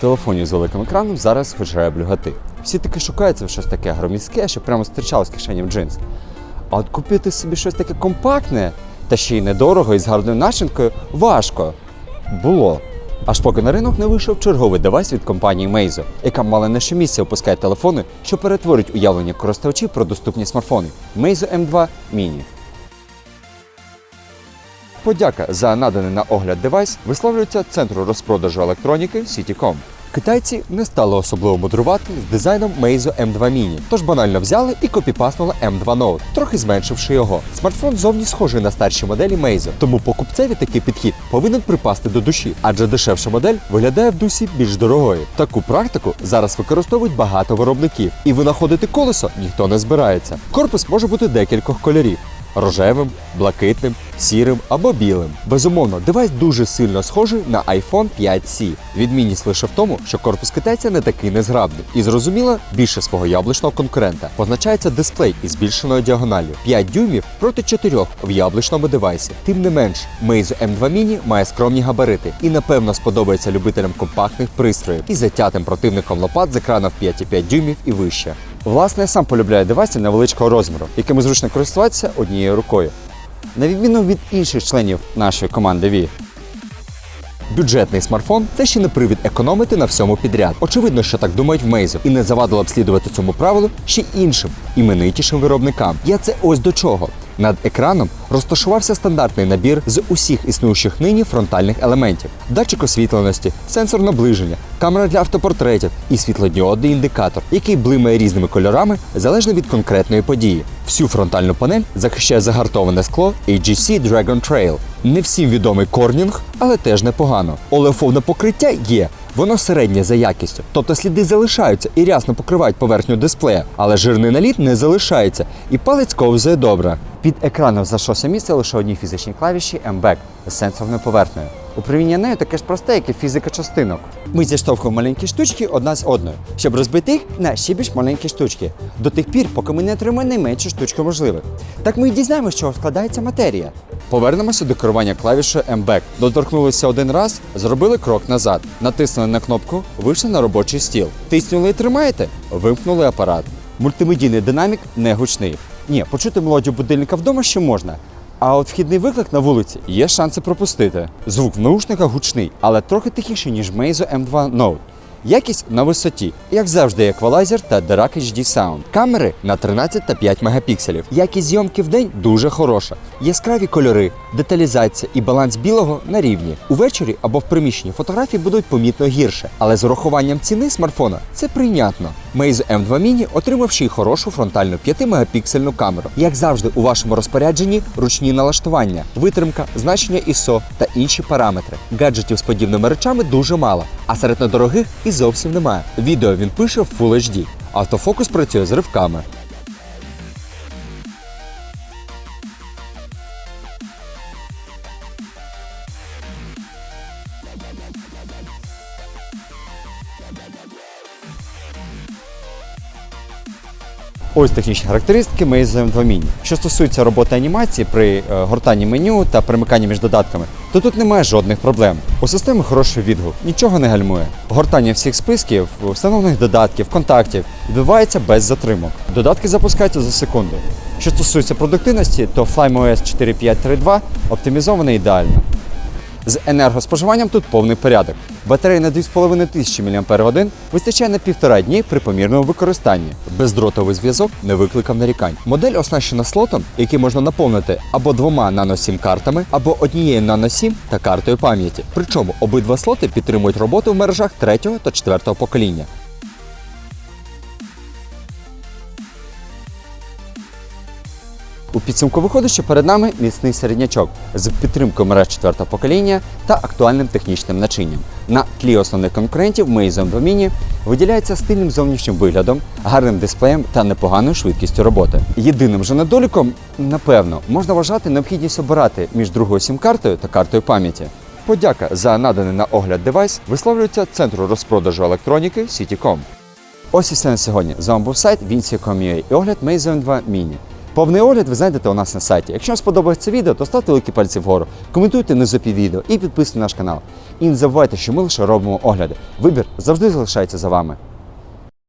телефонів з великим екраном зараз вважає блюгати. Всі таки шукаються в щось таке громіське, що прямо стирчало з кишені в джинс. А от купити собі щось таке компактне, та ще й недорого і з гарною начинкою важко. Було. Аж поки на ринок не вийшов черговий девайс від компанії Meizu, яка мало не щомісяця випускає телефони, що перетворюють уявлення користувачів про доступні смартфони Meizu M2 Mini. Подяка за наданий на огляд девайс висловлюється центру розпродажу електроніки City.com. Китайці не стали особливо мудрувати з дизайном Meizu M2 Mini, тож банально взяли і копіпаснули M2 Note, трохи зменшивши його. Смартфон зовні схожий на старші моделі Meizu, тому покупцеві такий підхід повинен припасти до душі, адже дешевша модель виглядає в дусі більш дорогою. Таку практику зараз використовують багато виробників, і винаходити колесо ніхто не збирається. Корпус може бути декількох кольорів рожевим, блакитним, сірим або білим. Безумовно, девайс дуже сильно схожий на iPhone 5C. Відмінність лише в тому, що корпус китайця не такий незграбний і зрозуміло більше свого яблучного конкурента. Позначається дисплей із збільшеною діагоналлю 5 дюймів проти 4 в яблучному девайсі. Тим не менш, Meizu M2 Mini має скромні габарити і напевно сподобається любителям компактних пристроїв і затятим противником лопат з екраном в 5,5 дюймів і вище. Власне, я сам полюбляю девайси невеличкого розміру, якими зручно користуватися однією рукою. На відміну від інших членів нашої команди Wii. Бюджетний смартфон це ще не привід економити на всьому підряд. Очевидно, що так думають в Мейзу, і не завадило б слідувати цьому правилу ще іншим іменитішим виробникам. Я це ось до чого. Над екраном розташувався стандартний набір з усіх існуючих нині фронтальних елементів: датчик освітленості, сенсор наближення, камера для автопортретів і світлодіодний індикатор, який блимає різними кольорами залежно від конкретної події. Всю фронтальну панель захищає загартоване скло AGC Dragon Trail. Не всім відомий корнінг, але теж непогано. Олеофовне покриття є. Воно середнє за якістю, тобто сліди залишаються і рясно покривають поверхню дисплея, але жирний наліт не залишається, і палець ковзає добре. Під екраном за знайшлося місце лише одній фізичній клавіші MBAC з сенсорною поверхнею. Управління нею таке ж просте, як і фізика частинок. Ми зіштовхуємо маленькі штучки одна з одною, щоб розбити їх на ще більш маленькі штучки. До тих пір, поки ми не отримаємо найменшу штучку можливих. Так ми і дізнаємося, чого складається матерія. Повернемося до керування клавішою MBAC. Доторкнулися один раз, зробили крок назад. Натиснули на кнопку, вийшли на робочий стіл. Тиснули і тримаєте, вимкнули апарат. Мультимедійний динамік не гучний. Ні, почути мелодію будильника вдома ще можна. А от вхідний виклик на вулиці є шанси пропустити. Звук в наушниках гучний, але трохи тихіший, ніж Meizu M2 Note. Якість на висоті, як завжди, еквалайзер та Dirac HD Sound. Камери на 13 та 5 мегапікселів. Якість зйомки в день дуже хороша. Яскраві кольори, деталізація і баланс білого на рівні. Увечері або в приміщенні фотографії будуть помітно гірше, але з урахуванням ціни смартфона це прийнятно. Meizu M2 Mini отримав ще й хорошу фронтальну 5-мегапіксельну камеру. Як завжди, у вашому розпорядженні ручні налаштування, витримка, значення ISO та інші параметри. Гаджетів з подібними речами дуже мало, а серед недорогих і зовсім немає. Відео він пише в Full HD. Автофокус працює з ривками. Ось технічні характеристики M2 Mini. Що стосується роботи анімації при е, гортанні меню та примиканні між додатками, то тут немає жодних проблем. У системи хороший відгук, нічого не гальмує. Гортання всіх списків, встановлених додатків, контактів відбувається без затримок. Додатки запускаються за секунду. Що стосується продуктивності, то FlymeOS 4532 оптимізований ідеально. З енергоспоживанням тут повний порядок. Батареї на 2500 мАч вистачає на півтора дні при помірному використанні. Бездротовий зв'язок не викликав нарікань. Модель оснащена слотом, який можна наповнити або двома нано-сім картами, або однією нано-сім та картою пам'яті. Причому обидва слоти підтримують роботу в мережах третього та четвертого покоління. У підсумку виходить, що перед нами міцний середнячок з підтримкою мереж четвертого покоління та актуальним технічним начинням. На тлі основних конкурентів Meizu M2 Mini виділяється стильним зовнішнім виглядом, гарним дисплеєм та непоганою швидкістю роботи. Єдиним же недоліком, напевно, можна вважати необхідність обирати між другою сім-картою та картою пам'яті. Подяка за наданий на огляд девайс висловлюється центру розпродажу електроніки City.com. Ось і все на сьогодні. З вами був сайт Vinci.com.ua і огляд Meizu M2 Mini. Повний огляд ви знайдете у нас на сайті. Якщо вам сподобається відео, то ставте великі пальці вгору, коментуйте низу під відео і підписуйтесь на наш канал. І не забувайте, що ми лише робимо огляди. Вибір завжди залишається за вами.